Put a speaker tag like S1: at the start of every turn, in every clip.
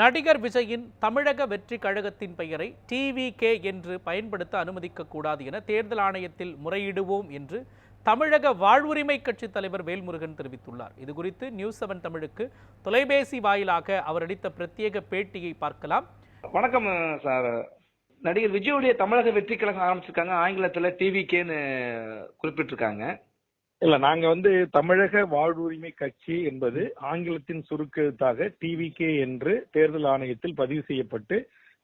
S1: நடிகர் விஜயின் தமிழக வெற்றி கழகத்தின் பெயரை டிவிகே என்று பயன்படுத்த அனுமதிக்க கூடாது என தேர்தல் ஆணையத்தில் முறையிடுவோம் என்று தமிழக வாழ்வுரிமை கட்சி தலைவர் வேல்முருகன் தெரிவித்துள்ளார். இது குறித்து நியூஸ் செவன் தமிழுக்கு தொலைபேசி வாயிலாக அவர் அளித்த பிரத்யேக பேட்டியை பார்க்கலாம்.
S2: வணக்கம் சார். நடிகர் விஜயுடைய தமிழக வெற்றி கழகம் ஆரம்பிச்சிருக்காங்க ஆங்கிலத்துல டிவிகேன்னு குறிப்பிட்டிருக்காங்க.
S3: இல்ல நாங்க வந்து தமிழக வாழ்வுரிமை கட்சி என்பது ஆங்கிலத்தின் சுருக்கெழுத்தாக டிவிகே என்று தேர்தல் ஆணையத்தில் பதிவு செய்யப்பட்டு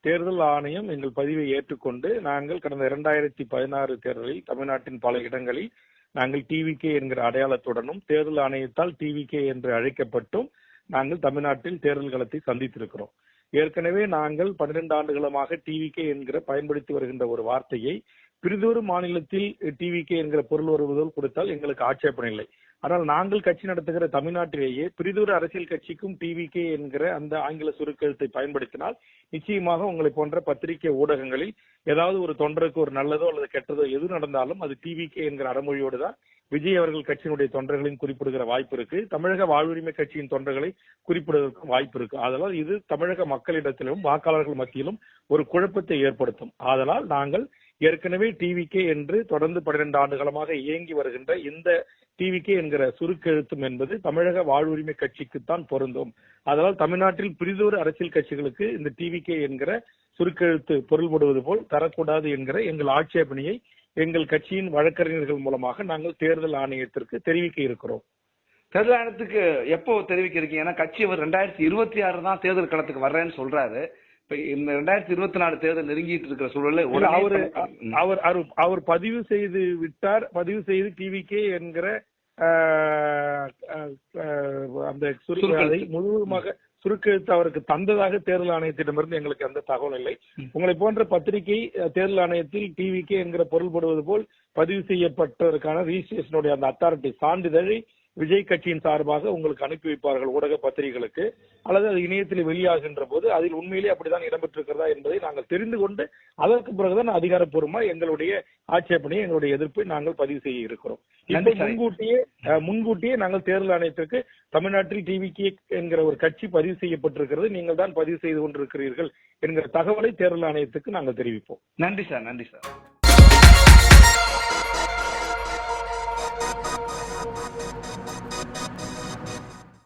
S3: தேர்தல் ஆணையம் எங்கள் பதிவை ஏற்றுக்கொண்டு நாங்கள் கடந்த இரண்டாயிரத்தி பதினாறு தேர்தலில் தமிழ்நாட்டின் பல இடங்களில் நாங்கள் டிவிகே என்கிற அடையாளத்துடனும் தேர்தல் ஆணையத்தால் டிவிகே என்று அழைக்கப்பட்டும் நாங்கள் தமிழ்நாட்டில் தேர்தல் களத்தை சந்தித்திருக்கிறோம். ஏற்கனவே நாங்கள் பன்னிரண்டு ஆண்டுகளமாக டிவிகே என்கிற பயன்படுத்தி வருகின்ற ஒரு வார்த்தையை பிரிதொரு மாநிலத்தில் டிவிகே என்கிற பொருள் வருவதோடு கொடுத்தால் எங்களுக்கு ஆட்சேபனை இல்லை. ஆனால் நாங்கள் கட்சி நடத்துகிற தமிழ்நாட்டிலேயே பிரிதொரு அரசியல் கட்சிக்கும் டிவிகே என்கிற அந்த ஆங்கில சுருக்கெழுத்தை பயன்படுத்தினால் நிச்சயமாக உங்களை போன்ற பத்திரிகை ஊடகங்களில் ஏதாவது ஒரு தொண்டருக்கு ஒரு நல்லதோ அல்லது கெட்டதோ எது நடந்தாலும் அது டிவி கே என்கிற அறமொழியோடு தான் விஜய் அவர்கள் கட்சியினுடைய தொண்டர்களையும் குறிப்பிடுகிற வாய்ப்பு இருக்கு. தமிழக வாழ்வுரிமை கட்சியின் தொண்டர்களை குறிப்பிடுவதற்கும் வாய்ப்பு இருக்கு. அதனால் இது தமிழக மக்களிடத்திலும் வாக்காளர்கள் மத்தியிலும் ஒரு குழப்பத்தை ஏற்படுத்தும். ஆதலால் நாங்கள் ஏற்கனவே டிவிகே என்று தொடர்ந்து பன்னிரண்டு ஆண்டு காலமாக இயங்கி வருகின்ற இந்த டிவிகே என்கிற சுருக்கெழுத்தும் என்பது தமிழக வாழ்வுரிமை கட்சிக்குத்தான் பொருந்தும். அதனால் தமிழ்நாட்டில் பிரிதொரு அரசியல் கட்சிகளுக்கு இந்த டிவிகே என்கிற சுருக்கெழுத்து பொருள்படுவது போல் தரக்கூடாது என்கிற எங்கள் ஆட்சேபனையை எங்கள் கட்சியின் வழக்கறிஞர்கள் மூலமாக நாங்கள் தேர்தல் ஆணையத்திற்கு தெரிவிக்க இருக்கிறோம்.
S2: தேர்தல் ஆணையத்துக்கு எப்போ தெரிவிக்க இருக்கீங்க? ஏன்னா கட்சி அவர் ரெண்டாயிரத்தி இருபத்தி ஆறு தான் தேர்தல் களத்துக்கு வர்றேன்னு சொல்றாரு. இந்த ரெண்டாயிரத்தி இருபத்தி நாலு தேர்தல் நெருங்கிட்டு இருக்கிற சூழல்ல
S3: அவரு. அவர் அவர்- பதிவு செய்து விட்டார் பதிவு செய்து டிவிகே என்கிற ஆஹ், ஆஹ், ஆஹ், அந்த சுருக்க
S2: சுருக்கெழுத்து.
S3: அதை முழுவதுமாக சுருக்கெழுத்து அவருக்கு தந்ததாக தேர்தல் ஆணையத்திடமிருந்து எங்களுக்கு அந்த தகவல் இல்லை. உங்களை போன்ற பத்திரிகை தேர்தல் ஆணையத்தில் டிவிகே என்கிற பொருள்படுவது போல் பதிவு செய்யப்பட்டதற்கான ரிஜிஸ்ட்ரேஷனுடைய அந்த அத்தாரிட்டி சான்றிதழை விஜய் கட்சியின் சார்பாக உங்களுக்கு அனுப்பி வைப்பார்கள் ஊடக பத்திரிகைகளுக்கு அல்லது அது இணையத்தில் வெளியாகின்ற போது அதில் உண்மையிலே அப்படிதான் இடம்பெற்றிருக்கிறதா என்பதை நாங்கள் தெரிந்து கொண்டு அதற்கு பிறகுதான் அதிகாரப்பூர்வமா எங்களுடைய ஆட்சேபனையை எங்களுடைய எதிர்ப்பை நாங்கள் பதிவு செய்ய இருக்கிறோம். முன்கூட்டியே முன்கூட்டியே நாங்கள் தேர்தல் ஆணையத்திற்கு தமிழ்நாட்டில் டிவிகே என்கிற ஒரு கட்சி பதிவு செய்யப்பட்டிருக்கிறது. நீங்கள் தான் பதிவு செய்து கொண்டிருக்கிறீர்கள் என்கிற தகவலை தேர்தல் ஆணையத்துக்கு நாங்கள் தெரிவிப்போம்.
S2: நன்றி சார் நன்றி சார்.